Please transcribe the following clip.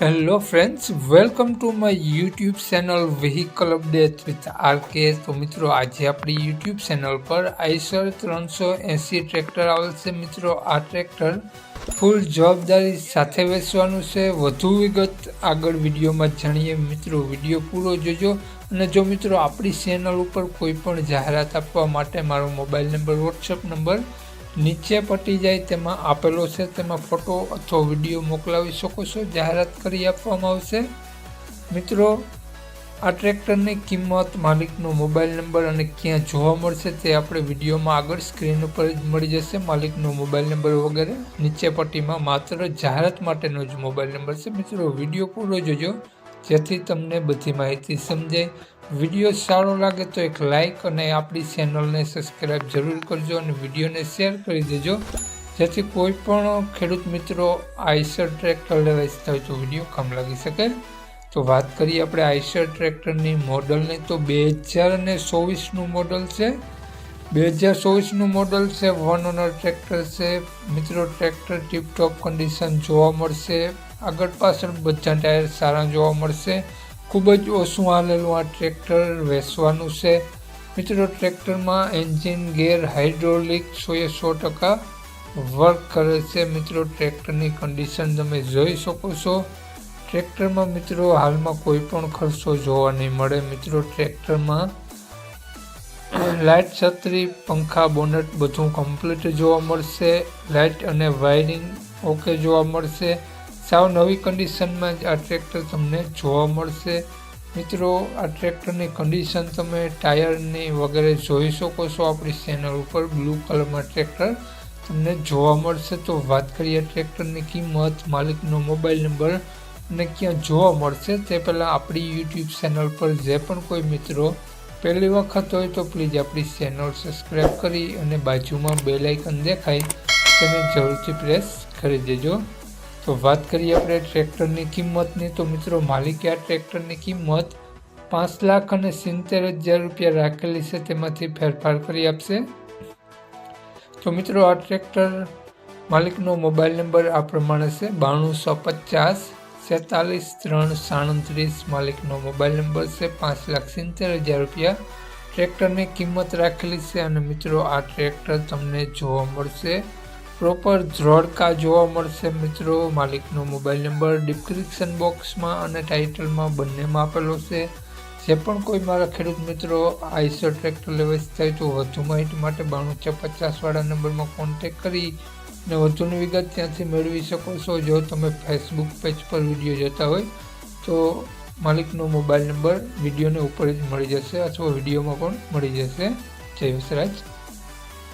Hello friends welcome to my YouTube channel vehicle update with RK તો મિત્રો, આજે આપણી યુટ્યુબ ચેનલ પર આઈસર ત્રણસો એંસી ટ્રેક્ટર આવેલ છે. મિત્રો, આ ટ્રેક્ટર ફૂલ જવાબદારી સાથે વેચવાનું છે. વધુ વિગત આગળ વિડીયોમાં જાણીએ. મિત્રો, વીડિયો પૂરો જોજો. અને જો મિત્રો, આપણી ચેનલ ઉપર કોઈ પણ જાહેરાત આપવા માટે મારો મોબાઈલ નંબર વોટ્સઅપ નંબર નીચે પટી જાય તેમાં આપેલો છે, તેમાં ફોટો અથવા વીડિયો મોકલાવી શકો છો, જાહેરાત કરી આપવામાં આવશે. મિત્રો, આ ટ્રેક્ટરની કિંમત, માલિકનો મોબાઈલ નંબર અને ક્યાં જોવા મળશે તે આપણે વિડીયોમાં આગળ સ્ક્રીન ઉપર જ મળી જશે, માલિકનો મોબાઈલ નંબર વગેરે. નીચે પટ્ટીમાં માત્ર જાહેરાત માટેનો જ મોબાઈલ નંબર છે. મિત્રો, વીડિયો પૂરો જોજો. જેથી તમને બધી માહિતી સમજાય. વીડિયો સારો લાગે તો એક લાઇક અને આપણી ચેનલને સબસ્ક્રાઈબ જરૂર કરજો અને વિડીયોને શેર કરી દેજો. જેથી કોઈ પણ ખેડૂત મિત્રો આઈસર ટ્રેક્ટર લેવા ઈચ્છતા હોય તો વીડિયો કામ લાગી શકે. તો વાત કરીએ આપણે આઈસર ટ્રેક્ટરની મોડલની, તો બે હજાર અને ચોવીસનું મોડલ છે. બે હજાર ચોવીસનું મોડલ છે વન ઓનર ટ્રેક્ટર છે. મિત્રો, ટ્રેક્ટર ટીપટોપ કન્ડિશન જોવા મળશે. આગળ પાછળ બધા ટાયર સારા જોવા મળશે. ખૂબ જ ઓછું હાલેલું આ ટ્રેક્ટર વેચવાનું છે. મિત્રો, ટ્રેક્ટરમાં એન્જિન ગેર હાઇડ્રોલિક સોએ સો ટકા વર્ક કરે છે. મિત્રો, ટ્રેક્ટરની કન્ડિશન તમે જોઈ શકો છો. ટ્રેક્ટરમાં મિત્રો હાલમાં કોઈ પણ ખર્ચો જોવા નહીં મળે. મિત્રો, ટ્રેક્ટરમાં લાઇટ છત્રી, પંખા, બોનટ બધું કમ્પ્લીટ જોવા મળશે. લાઇટ અને વાયરિંગ ઓકે જોવા મળશે. સાવ નવી કન્ડિશનમાં જ આ ટ્રેક્ટર તમને જોવા મળશે. મિત્રો, આ ટ્રેક્ટરની કન્ડિશન તમે ટાયરની વગેરે જોઈ શકો છો. આપણી ચેનલ ઉપર બ્લુ કલરમાં ટ્રેક્ટર તમને જોવા મળશે. તો વાત કરીએ ટ્રેક્ટરની કિંમત, માલિકનો મોબાઈલ નંબર અને ક્યાં જોવા મળશે. તે પહેલાં આપણી યુટ્યુબ ચેનલ પર જે પણ કોઈ મિત્રો પહેલી વખત હોય તો પ્લીઝ આપણી ચેનલ સબસ્ક્રાઈબ કરી અને બાજુમાં બે લાઇકન દેખાય. તેને જરૂરથી પ્રેસ કરી દેજો. તો વાત કરીએ આપણે ટ્રેક્ટરની કિંમતની. તો મિત્રો, માલિકે આ ટ્રેક્ટરની કિંમત પાંચ લાખ અને સિત્તેર હજાર રૂપિયા રાખેલી છે. તેમાંથી ફેરફાર કરી આપશે. તો મિત્રો, આ ટ્રેક્ટર માલિકનો મોબાઈલ નંબર આ પ્રમાણે છે. બાણુંસો પચાસ સેતાલીસ ત્રણ સાડત્રીસ માલિકનો મોબાઈલ નંબર છે. પાંચ લાખ સિત્તેર હજાર રૂપિયા ટ્રેક્ટરની કિંમત રાખેલી છે. અને મિત્રો, આ ટ્રેક્ટર તમને જોવા મળશે. પ્રોપર ધ્રોડકા જોવા મળશે મિત્રો. માલિકનો મોબાઈલ નંબર ડિસ્ક્રિપ્શન બોક્સમાં અને ટાઇટલમાં બંનેમાં આપેલો છે. જે પણ કોઈ મારા ખેડૂત મિત્રો આઈસર ટ્રેક્ટર લેવા થાય તો વધુ માહિતી માટે બાણું છે પચાસવાળા નંબરમાં કોન્ટેક કરી અને વધુની વિગત ત્યાંથી મેળવી શકો છો. જો તમે ફેસબુક પેજ પર વીડિયો જોતા હોય તો માલિકનો મોબાઈલ નંબર વિડીયોને ઉપર જ મળી જશે અથવા વિડીયોમાં પણ મળી જશે. જય વિસરાજ